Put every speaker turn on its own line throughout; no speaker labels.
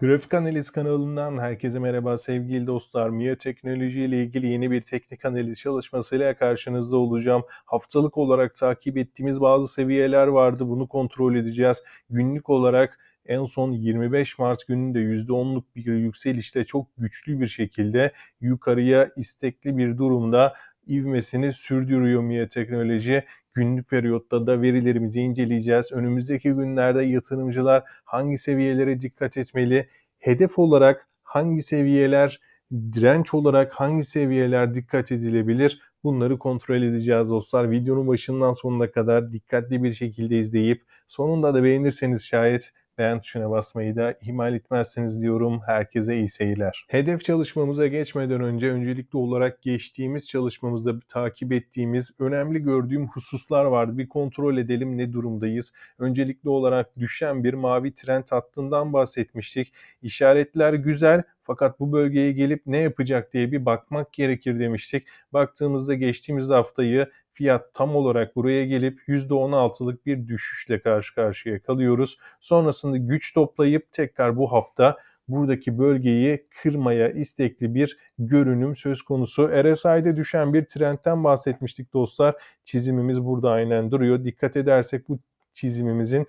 Grafik Analiz kanalından herkese merhaba sevgili dostlar. MIA Teknoloji ile ilgili yeni bir teknik analiz çalışmasıyla karşınızda olacağım. Haftalık olarak takip ettiğimiz bazı seviyeler vardı. Bunu kontrol edeceğiz. Günlük olarak en son 25 Mart gününde %10'luk bir yükselişte çok güçlü bir şekilde yukarıya istekli bir durumda ivmesini sürdürüyor MIA Teknoloji. Günlük periyotta da verilerimizi inceleyeceğiz. Önümüzdeki günlerde yatırımcılar hangi seviyelere dikkat etmeli? Hedef olarak hangi seviyeler, direnç olarak hangi seviyeler dikkat edilebilir? Bunları kontrol edeceğiz dostlar. Videonun başından sonuna kadar dikkatli bir şekilde izleyip sonunda da beğenirseniz şayet beğen tuşuna basmayı da ihmal etmezsiniz diyorum. Herkese iyi seyirler. Hedef çalışmamıza geçmeden önce öncelikli olarak geçtiğimiz çalışmamızda takip ettiğimiz önemli gördüğüm hususlar vardı. Bir kontrol edelim ne durumdayız. Öncelikli olarak düşen bir mavi trend hattından bahsetmiştik. İşaretler güzel fakat bu bölgeye gelip ne yapacak diye bir bakmak gerekir demiştik. Baktığımızda geçtiğimiz haftayı fiyat tam olarak buraya gelip %16'lık bir düşüşle karşı karşıya kalıyoruz. Sonrasında güç toplayıp tekrar bu hafta buradaki bölgeyi kırmaya istekli bir görünüm söz konusu. RSI'de düşen bir trendten bahsetmiştik dostlar. Çizimimiz burada aynen duruyor. Dikkat edersek bu çizimimizin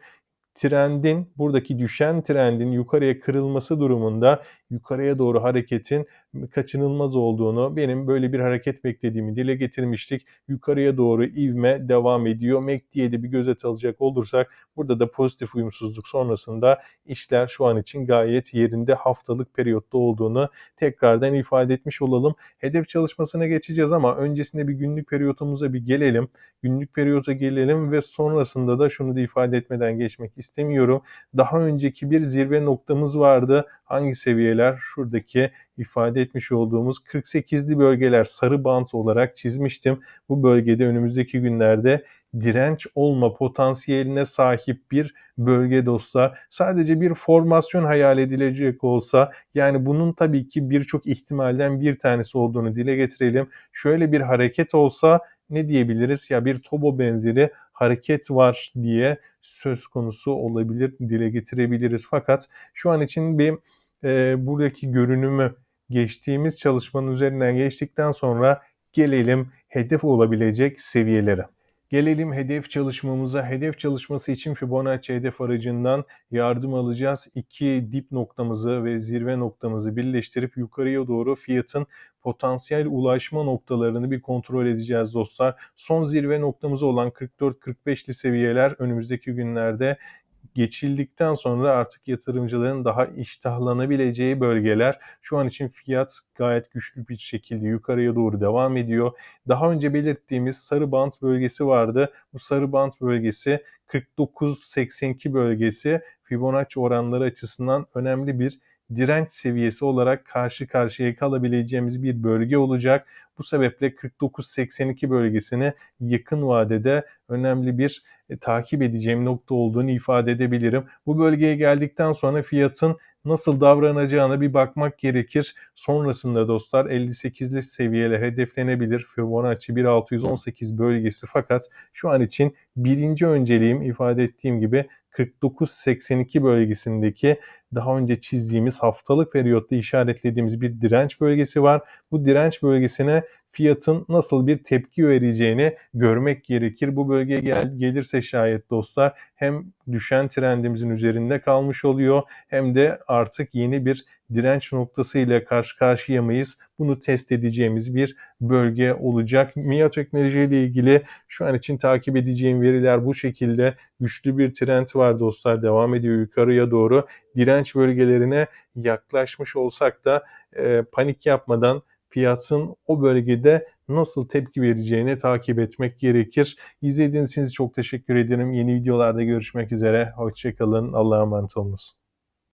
trendin buradaki düşen trendin yukarıya kırılması durumunda yukarıya doğru hareketin kaçınılmaz olduğunu, benim böyle bir hareket beklediğimi dile getirmiştik. Yukarıya doğru ivme devam ediyor. MACD'ye de bir göz alacak olursak burada da pozitif uyumsuzluk sonrasında işler şu an için gayet yerinde haftalık periyotta olduğunu tekrardan ifade etmiş olalım. Hedef çalışmasına geçeceğiz ama öncesinde bir günlük periyotumuza bir gelelim. Günlük periyota gelelim ve sonrasında da şunu da ifade etmeden geçmek istemiyorum. Daha önceki bir zirve noktamız vardı. Hangi seviyeler? Şuradaki ifade etmiş olduğumuz 48'li bölgeler sarı bant olarak çizmiştim. Bu bölgede önümüzdeki günlerde direnç olma potansiyeline sahip bir bölge dostlar. Sadece bir formasyon hayal edilecek olsa yani bunun tabii ki birçok ihtimalden bir tanesi olduğunu dile getirelim. Şöyle bir hareket olsa ne diyebiliriz? Ya bir tobo benzeri hareket var diye söz konusu olabilir, dile getirebiliriz. Fakat şu an için bir e, buradaki görünümü geçtiğimiz çalışmanın üzerinden geçtikten sonra gelelim hedef olabilecek seviyelere. Gelelim hedef çalışmamıza. Hedef çalışması için Fibonacci hedef aracından yardım alacağız. İki dip noktamızı ve zirve noktamızı birleştirip yukarıya doğru fiyatın potansiyel ulaşma noktalarını bir kontrol edeceğiz dostlar. Son zirve noktamız olan 44-45'li seviyeler önümüzdeki günlerde geçildikten sonra artık yatırımcıların daha iştahlanabileceği bölgeler. Şu an için fiyat gayet güçlü bir şekilde yukarıya doğru devam ediyor. Daha önce belirttiğimiz sarı bant bölgesi vardı. Bu sarı bant bölgesi 49-82 bölgesi Fibonacci oranları açısından önemli bir direnç seviyesi olarak karşı karşıya kalabileceğimiz bir bölge olacak. Bu sebeple 49-82 bölgesini yakın vadede önemli bir e, takip edeceğim nokta olduğunu ifade edebilirim. Bu bölgeye geldikten sonra fiyatın nasıl davranacağına bir bakmak gerekir. Sonrasında dostlar 58'li seviyeler hedeflenebilir. Fibonacci 1618 bölgesi fakat şu an için birinci önceliğim ifade ettiğim gibi 49-82 bölgesindeki daha önce çizdiğimiz haftalık periyotta işaretlediğimiz bir direnç bölgesi var. Bu direnç bölgesine fiyatın nasıl bir tepki vereceğini görmek gerekir. Bu bölgeye gel gelirse şayet dostlar hem düşen trendimizin üzerinde kalmış oluyor hem de artık yeni bir direnç noktası ile karşı karşıya mıyız? Bunu test edeceğimiz bir bölge olacak. MIA teknoloji ile ilgili şu an için takip edeceğim veriler bu şekilde. Güçlü bir trend var dostlar. Devam ediyor yukarıya doğru. Direnç bölgelerine yaklaşmış olsak da e, panik yapmadan fiyatın o bölgede nasıl tepki vereceğini takip etmek gerekir. İzlediğiniz için çok teşekkür ederim. Yeni videolarda görüşmek üzere. Hoşçakalın. Allah'a emanet olunuz.